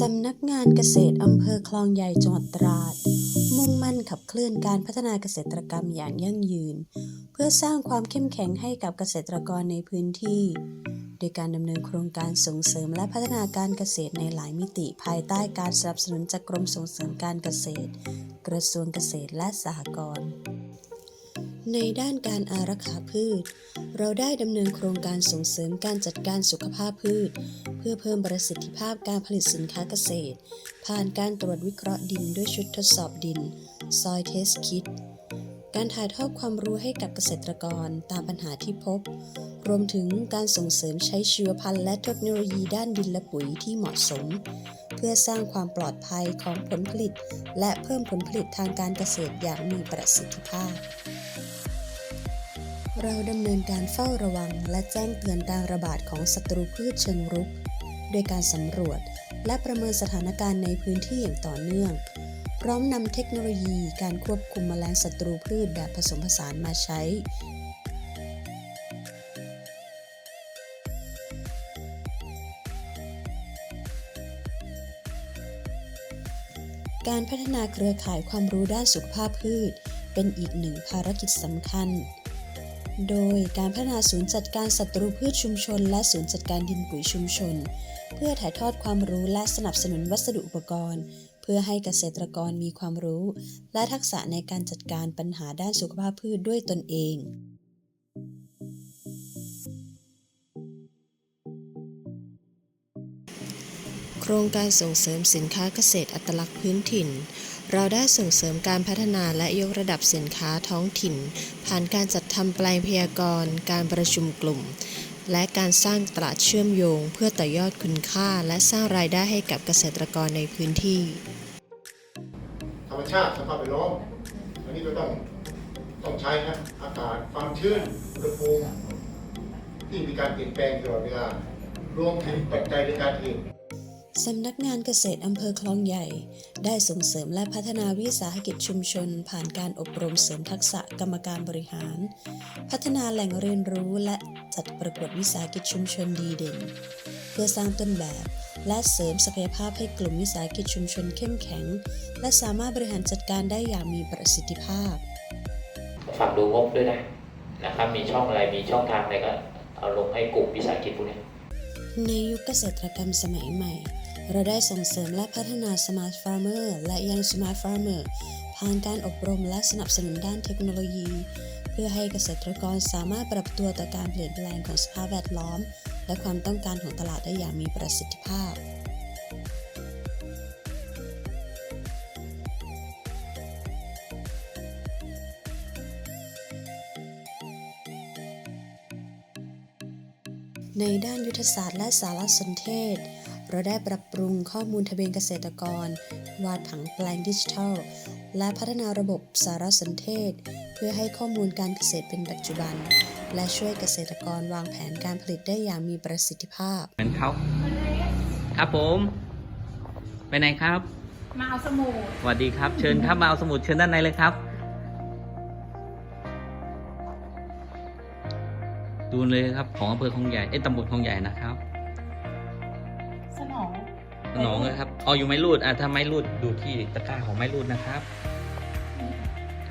สำนักงานเกษตรอำเภอคลองใหญ่จังหวัดตราด มุ่งมั่นขับเคลื่อนการพัฒนาเกษตรกรรมอย่างยั่งยืน เพื่อสร้างความเข้มแข็งให้กับเกษตรกรในพื้นที่ โดยการดำเนินโครงการส่งเสริมและพัฒนาการเกษตรในหลายมิติภายใต้การสนับสนุนจากกรมส่งเสริมการเกษตร กระทรวงเกษตรและสหกรณ์ ในด้านการอารักขาพืช เราได้ดำเนินโครงการส่งเสริมการจัดการสุขภาพพืช เพื่อเพิ่มประสิทธิภาพการผลิตสินค้าเกษตร ผ่านการตรวจวิเคราะห์ดินด้วยชุดทดสอบดิน Soil Test Kit การถ่ายทอดความรู้ให้กับเกษตรกรตามปัญหาที่พบ รวมถึงการส่งเสริมใช้ชีวพันธุ์และเทคโนโลยีด้านดินและปุ๋ยที่เหมาะสม เพื่อสร้างความปลอดภัยของผลผลิต และเพิ่มผลผลิตทางการเกษตรอย่างมีประสิทธิภาพ เราดำเนินการเฝ้าระวังและแจ้งเตือนการระบาดของศัตรูพืชเชิงรุก โดยการสำรวจและประเมินสถานการณ์ในพื้นที่อย่างต่อเนื่อง พร้อมนำเทคโนโลยีการควบคุมแมลงศัตรูพืชแบบผสมผสานมาใช้ การพัฒนาเครือข่ายความรู้ด้านสุขภาพพืช เป็นอีกหนึ่งภารกิจสำคัญ โดยการพัฒนาศูนย์จัดการศัตรูพืชชุมชน และศูนย์จัดการดินปุ๋ยชุมชน เพื่อถ่ายทอดความรู้และสนับสนุนวัสดุอุปกรณ์ เพื่อให้เกษตรกรมีความรู้ และทักษะในการจัดการปัญหาด้านสุขภาพพืชด้วยตนเองโครงการส่งเสริมสินค้าเกษตรอัตลักษณ์พื้นถิ่น เราได้ส่งเสริมการพัฒนาและยกระดับสินค้าท้องถิ่น ผ่านการจัดทำแปลงพยากรณ์ การประชุมกลุ่ม และการสร้างตลาดเชื่อมโยง เพื่อต่อยอดคุณค่า และสร้างรายได้ให้กับเกษตรกรในพื้นที่ ธรรมชาติสภาพแวดล้อมอันนี้ก็ต้องต้องใช้นะอากาศความชื้นอุณหภูมิที่มีการเปลี่ยนแปลงตลอดเวลารวมถึงปัจจัยในการผลิต สำนักงานเกษตรอำเภอคลองใหญ่ ได้ส่งเสริมและพัฒนาวิสาหกิจชุมชน ผ่านการอบรมเสริมทักษะกรรมการบริหาร พัฒนาแหล่งเรียนรู้และจัดประกวดวิสาหกิจชุมชนดีเด่น เพื่อสร้างต้นแบบ และเสริมศักยภาพให้กลุ่มวิสาหกิจชุมชนเข้มแข็ง และสามารถบริหารจัดการได้อย่างมีประสิทธิภาพ ฝากดูงบด้วยนะนะครับมีช่องอะไรมีช่องทางอะไรก็เอาลงให้กลุ่มวิสาหกิจพวกเนี้ยในยุคเกษตรกรรมสมัยใหม่ เราได้ส่งเสริมและพัฒนา Smart Farmer และยัง Smart Farmer ผ่านการอบรมและสนับสนุนด้านเทคโนโลยี เพื่อให้เกษตรกรสามารถปรับตัวต่อการเปลี่ยนแปลงของสภาพแวดล้อม และความต้องการของตลาดได้อย่างมีประสิทธิภาพในด้านยุทธศาสตร์และสารสนเทศ เราได้ปรับปรุงข้อมูลทะเบียนเกษตรกร วาดผังแปลงดิจิทัล และพัฒนาระบบสารสนเทศ เพื่อให้ข้อมูลการเกษตรเป็นปัจจุบัน และช่วยเกษตรกรวางแผนการผลิตได้อย่างมีประสิทธิภาพ เหมือนเขาครับผม ไปไหนครับ มาเอาสมุดสวัสดีครับ เชิญครับมาเอาสมุดเชิญด้านในเลยครับ ดูเลยครับของอำเภอคลองใหญ่ เอ้ยตำบลคลองใหญ่นะครับ สนองสนองเลยครับอ๋ออยู่ไม้รูดอะถ้าไม้รูดดูที่ตะกร้าของไม้รูดนะครับ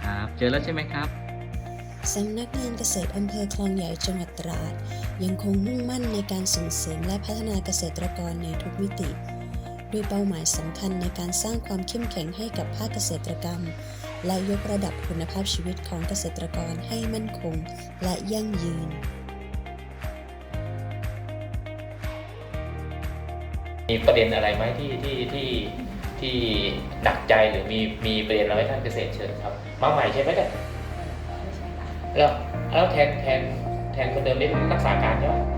ครับ เจอแล้วใช่ไหมครับสำนักงานเกษตรอำเภอคลองใหญ่จังหวัดตราด ยังคงมุ่งมั่นในการส่งเสริมและพัฒนาเกษตรกรในทุกมิติด้วยเป้าหมายสำคัญในการสร้างความเข้มแข็งให้กับภาคเกษตรกรรม และยกระดับคุณภาพชีวิตของเกษตรกรให้มั่นคง และยั่งยืน มีประเด็นอะไรไหมที่ที่ที่ที่หนักใจหรือมีมีประเด็นอะไรให้ท่านเกษตรเชิญครับ มาใหม่ใช่ไหมเนี่ยไม่ใช่ค่ะแล้วแล้วแทนแทนแทนคนเดิมนี่เป็นรักษาการใช่ไหมอ๋อ